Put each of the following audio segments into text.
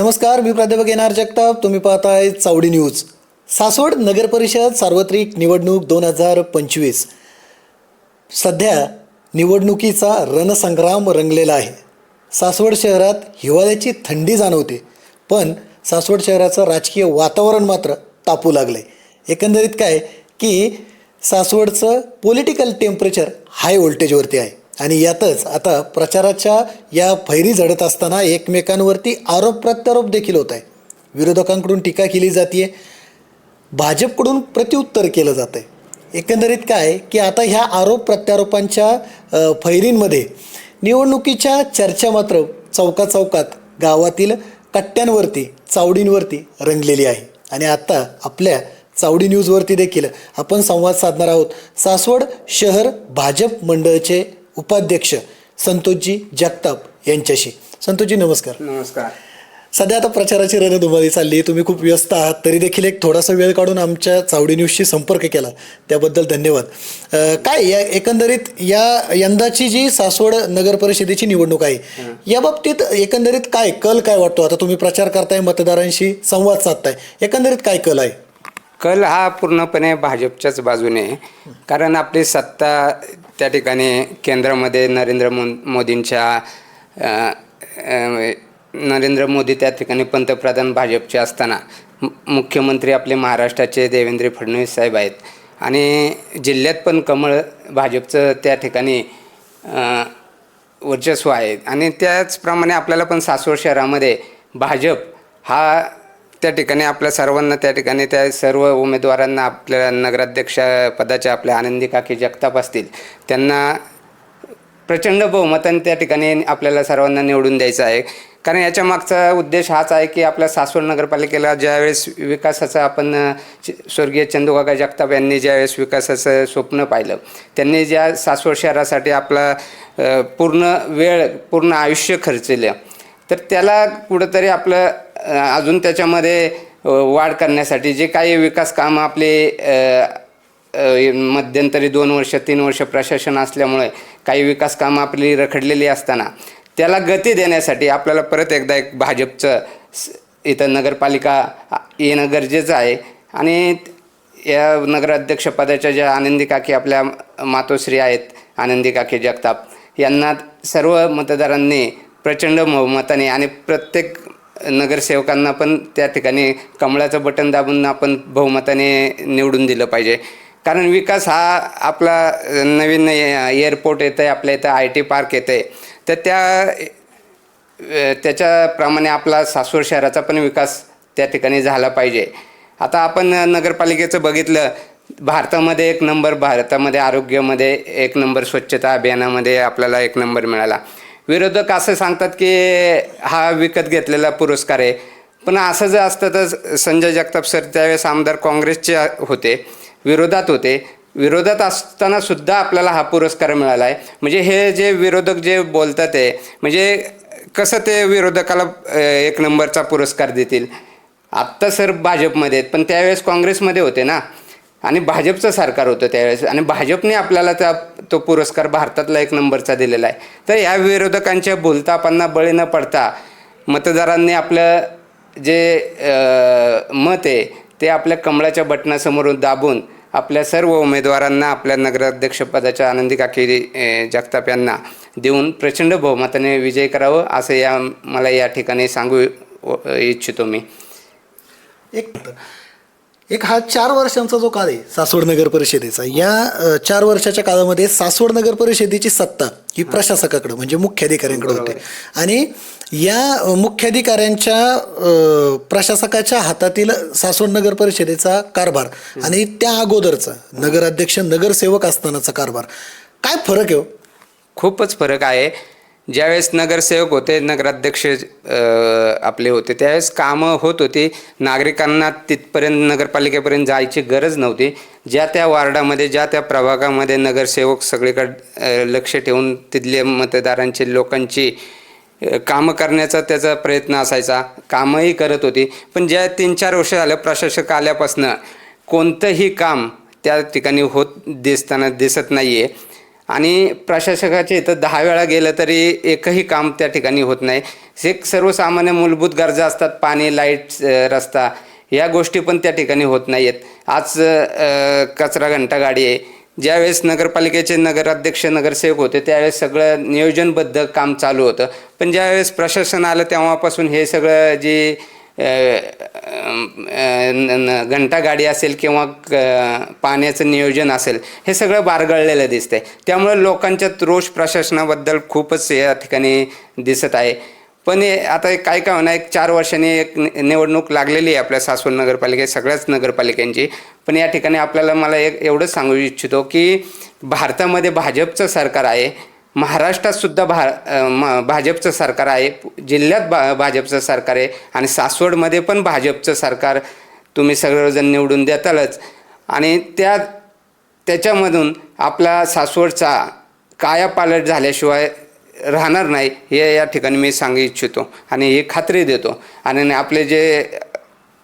नमस्कार मी प्राध्यापक N R Jagtap. तुम्ही पाहताय चावडी न्यूज. सासवड नगरपरिषद सार्वत्रिक निवडणूक दोन हजार पंचवीस. सध्या निवडणुकीचा रणसंग्राम रंगलेला आहे. सासवड शहरात हिवाळ्याची थंडी जाणवते पण सासवड शहराचं राजकीय वातावरण मात्र तापू लागलंय. एकंदरीत काय की सासवडचं पॉलिटिकल टेम्परेचर हाय व्होल्टेजवरती आहे. आणि यातच आता प्रचाराच्या या फैरी झडत असताना एकमेकांवरती आरोप प्रत्यारोप देखील होत आहे. विरोधकांकडून टीका केली जाते भाजपकडून प्रत्युत्तर केलं जातं आहे एकंदरीत काय की आता ह्या आरोप प्रत्यारोपांच्या फैरींमध्ये निवडणुकीच्या चर्चा मात्र चौका चौकात गावातील कट्ट्यांवरती चावडींवरती रंगलेली आहे. आणि आता आपल्या चावडी न्यूजवरती देखील आपण संवाद साधणार आहोत. सासवड शहर भाजप मंडळचे उपाध्यक्ष संतोषजी जगताप यांच्याशी. संतोषजी नमस्कार. नमस्कार. सध्या आता प्रचाराची रणधुमाळी चालली तुम्ही खूप व्यस्त आहात. तरी देखील एक थोडासा वेळ काढून आमच्या चावडी न्यूजशी संपर्क केला. त्याबद्दल धन्यवाद. अं, काय या एकंदरीत या यंदाची जी सासवड नगर परिषदेची निवडणूक आहे या बाबतीत एकंदरीत काय कल काय वाटतो? आता तुम्ही प्रचार करताय मतदारांशी संवाद साधताय. एकंदरीत काय कल आहे? कल हा पूर्णपणे भाजपच्याच बाजूने आहे. कारण आपली सत्ता त्या ठिकाणी केंद्रामध्ये नरेंद्र मो मोदींच्या नरेंद्र मोदी त्या ठिकाणी पंतप्रधान भाजपचे असताना मुख्यमंत्री आपले महाराष्ट्राचे देवेंद्र फडणवीस साहेब आहेत. आणि जिल्ह्यात पण कमळ भाजपचं त्या ठिकाणी वर्चस्व आहे. आणि त्याचप्रमाणे आपल्याला पण सासवड शहरामध्ये भाजप हा त्या ठिकाणी आपल्या सर्वांना त्या ठिकाणी त्या सर्व उमेदवारांना आपल्या नगराध्यक्ष पदाच्या आपल्या आनंदी काकी जगताप असतील त्यांना प्रचंड बहुमताने त्या ठिकाणी आपल्याला सर्वांना निवडून द्यायचं आहे. कारण याच्या मागचा उद्देश हाच आहे की आपल्या सासवड नगरपालिकेला ज्यावेळेस विकासाचं आपण स्वर्गीय चंदूकाका जगताप यांनी ज्यावेळेस विकासाचं स्वप्न पाहिलं त्यांनी ज्या सासवड शहरासाठी आपला पूर्ण वेळ पूर्ण आयुष्य खर्चलं तर त्याला कुठंतरी आपलं अजून त्याच्यामध्ये वाढ करण्यासाठी जे काही विकास कामं आपले मध्यंतरी दोन वर्ष तीन वर्ष प्रशासन असल्यामुळे काही विकास कामं आपली रखडलेली असताना त्याला गती देण्यासाठी आपल्याला परत एकदा एक भाजपचं स- इथं नगरपालिका येणं गरजेचं आहे. आणि या नगराध्यक्षपदाच्या ज्या आनंदी काकी आपल्या मातोश्री आहेत आनंदी काकी जगताप यांना सर्व मतदारांनी प्रचंड बहुमताने आणि प्रत्येक नगरसेवकांना पण त्या ठिकाणी कमळाचं बटन दाबून आपण बहुमताने निवडून दिलं पाहिजे. कारण विकास हा आपला नवीन एअरपोर्ट येतं आहे आपल्या इथं आय टी पार्क येतं आहे तर त्या त्याच्याप्रमाणे आपला सासवड शहराचा पण विकास त्या ठिकाणी झाला पाहिजे. आता आपण नगरपालिकेचं बघितलं भारतामध्ये एक नंबर भारतामध्ये आरोग्यामध्ये एक नंबर स्वच्छता अभियानामध्ये आपल्याला एक नंबर मिळाला. विरोधक असं सांगतात की हा विकत घेतलेला पुरस्कार आहे. पण असं जर असतं तर संजय जगताप सर त्यावेळेस आमदार काँग्रेसचे होते विरोधात होते. विरोधात असताना सुद्धा आपल्याला हा पुरस्कार मिळाला आहे म्हणजे हे जे विरोधक जे बोलतात आहे म्हणजे कसं ते विरोधकाला एक नंबरचा पुरस्कार देतील? आत्ता सर भाजपमध्ये आहेत पण त्यावेळेस काँग्रेसमध्ये होते ना. आणि भाजपचं सरकार होतं त्यावेळेस. आणि भाजपने आपल्याला त्या तो पुरस्कार भारतातला एक नंबरचा दिलेला आहे. तर या विरोधकांच्या बोलतापांना बळी न पडता मतदारांनी आपलं जे मत आहे ते आपल्या कमळाच्या बटणासमोरून दाबून आपल्या सर्व उमेदवारांना आपल्या नगराध्यक्षपदाच्या आनंदी काकी जगताप यांना देऊन प्रचंड बहुमताने विजय करावं असं या मला या ठिकाणी सांगू इच्छितो मी. एक एक हा चार वर्षांचा जो काळ आहे सासवड नगर परिषदेचा या चार वर्षाच्या काळामध्ये सासवड नगर परिषदेची सत्ता ही प्रशासकाकडे म्हणजे मुख्याधिकाऱ्यांकडे होते. आणि या मुख्याधिकाऱ्यांच्या प्रशासकाच्या हातातील सासवड नगर परिषदेचा कारभार आणि त्या अगोदरचा नगराध्यक्ष नगरसेवक असतानाचा कारभार काय फरक आहे हो? खूपच फरक आहे. ज्यावेळेस नगरसेवक होते नगराध्यक्ष आपले होते त्यावेळेस कामं होत होती. नागरिकांना तिथपर्यंत नगरपालिकेपर्यंत जायची गरज नव्हती. ज्या त्या वार्डामध्ये ज्या त्या प्रभागामध्ये नगरसेवक सगळीकडे लक्ष ठेवून तिथले मतदारांची लोकांची कामं करण्याचा त्याचा प्रयत्न असायचा. कामंही करत होती. पण ज्या तीन चार वर्ष झालं प्रशासक आल्यापासनं कोणतंही काम त्या ठिकाणी होत दिसताना दिसत नाही आहे आणि प्रशासकाच्या इथं दहा वेळा गेलं तरी एकही काम त्या ठिकाणी होत नाही. हे सर्वसामान्य मूलभूत गरजा असतात पाणी लाइट रस्ता या गोष्टी पण त्या ठिकाणी होत नाही आहेत आज कचरा घंटा गाडी आहे. ज्यावेळेस नगरपालिकेचे नगराध्यक्ष नगरसेवक होते त्यावेळेस सगळं नियोजनबद्ध काम चालू होतं. पण ज्यावेळेस प्रशासन आलं तेव्हापासून हे सगळं जी घंटागाडी न- असेल किंवा क- पाण्याचं नियोजन असेल हे सगळं बारगळलेलं दिसतंय. त्यामुळे लोकांच्यात रोष प्रशासनाबद्दल खूपच या ठिकाणी दिसत आहे. पण आता काय काय होणार एक चार वर्षांनी एक निवडणूक लागलेली आहे आपल्या सासवड नगरपालिकेत सगळ्याच नगरपालिकांची. पण या ठिकाणी आपल्याला मला एक एवढंच सांगू इच्छितो की भारतामध्ये भाजपचं सरकार आहे महाराष्ट्रात सुद्धा भा म- भाजपचं सरकार आहे. जिल्ह्यात भा भाजपचं सरकार आहे आणि सासवडमध्ये पण भाजपचं सरकार तुम्ही सगळेजण निवडून देतालच. आणि त्या त्याच्यामधून आपला सासवडचा कायापालट झाल्याशिवाय राहणार नाही हे या ठिकाणी मी सांगू इच्छितो आणि ही खात्री देतो. आणि आपले जे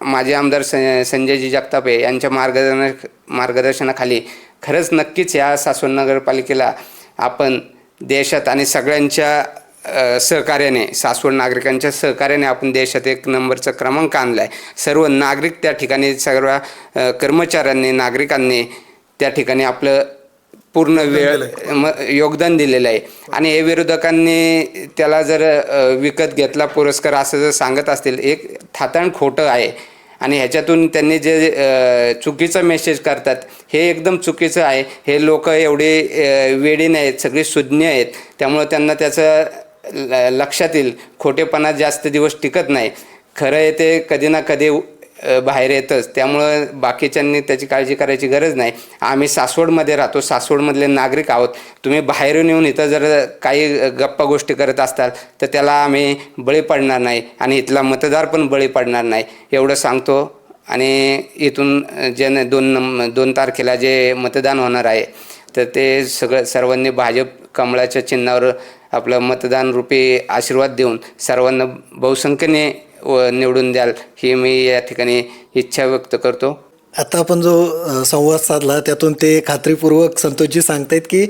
माझे आमदार स संजयजी जगताप यांच्या मार्गदर्शन मार्गदर्शनाखाली खरंच नक्कीच या सासवड नगरपालिकेला आपण देशात आणि सगळ्यांच्या सहकार्याने सासवड नागरिकांच्या सहकार्याने आपण देशात एक नंबरचा क्रमांक आणला आहे सर्व नागरिक त्या ठिकाणी सर्व कर्मचाऱ्यांनी नागरिकांनी त्या ठिकाणी आपलं पूर्ण वेळ म योगदान दिलेलं आहे. आणि हे विरोधकांनी त्याला जर विकत घेतला पुरस्कार असं जर सांगत असतील एक थाताण खोटं आहे. आणि ह्याच्यातून त्यांनी जे चुकीचं चुकीचा मेसेज करतात हे एकदम चुकीचं आहे. हे लोक एवढे वेडी नाहीत सगळी सुज्ञ आहेत. त्यामुळं त्यांना त्याचं ल- लक्षात येईल. खोटेपणा जास्त दिवस टिकत नाही. खरं आहे ते कधी ना कधी बाहेर येतच. त्यामुळं बाकीच्यांनी त्याची काळजी करायची गरज नाही. आम्ही सासवडमध्ये राहतो. सासवडमधले नागरिक आहोत. तुम्ही बाहेरून येऊन इथं जर काही गप्पा गोष्टी करत असताल तर त्याला आम्ही बळी पडणार नाही आणि इथला मतदार पण बळी पडणार नाही. एवढं सांगतो. आणि इथून जे दोन दोन तारखेला जे मतदान होणार आहे तर ते सगळं सर्वांनी भाजप कमळाच्या चिन्हावर आपलं मतदान रूपी आशीर्वाद देऊन सर्वांना बहुसंख्येने व निवडून द्याल ही मी या ठिकाणी इच्छा व्यक्त करतो. आता आपण जो संवाद साधला त्यातून ते खात्रीपूर्वक संतोषजी सांगतायत की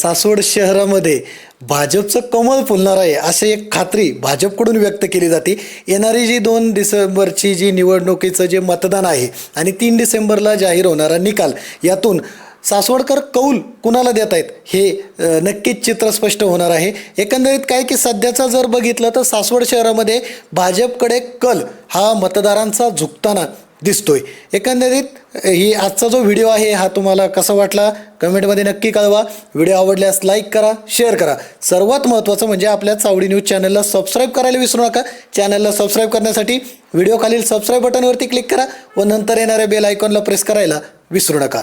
सासवड शहरामध्ये भाजपचं कमल फुलणार आहे अशी एक खात्री भाजपकडून व्यक्त केली जाते. येणारी जी दोन डिसेंबरची जी निवडणुकीचं जे मतदान आहे आणि तीन डिसेंबरला जाहीर होणारा निकाल यातून सासवडकर कौल कुणाला देत आहेत? हे नक्कीच चित्र स्पष्ट होणार आहे. एकंदरीत काय की सध्याचा जर बघितलं तर सासवड शहरामध्ये भाजपकडे कल हा मतदारांचा झुकताना दिसतोय. एकंदरीत ही आजचा जो व्हिडिओ आहे हा तुम्हाला कसा वाटला? कमेंटमध्ये नक्की कळवा. व्हिडिओ आवडल्यास लाईक करा शेअर करा. सर्वात महत्त्वाचं म्हणजे आपल्या चावडी न्यूज चॅनलला सबस्क्राईब करायला विसरू नका. चॅनलला सबस्क्राईब करण्यासाठी व्हिडिओ खालील सबस्क्राईब बटनवरती क्लिक करा व नंतर येणाऱ्या बेल आयकॉनला प्रेस करायला विसरू नका.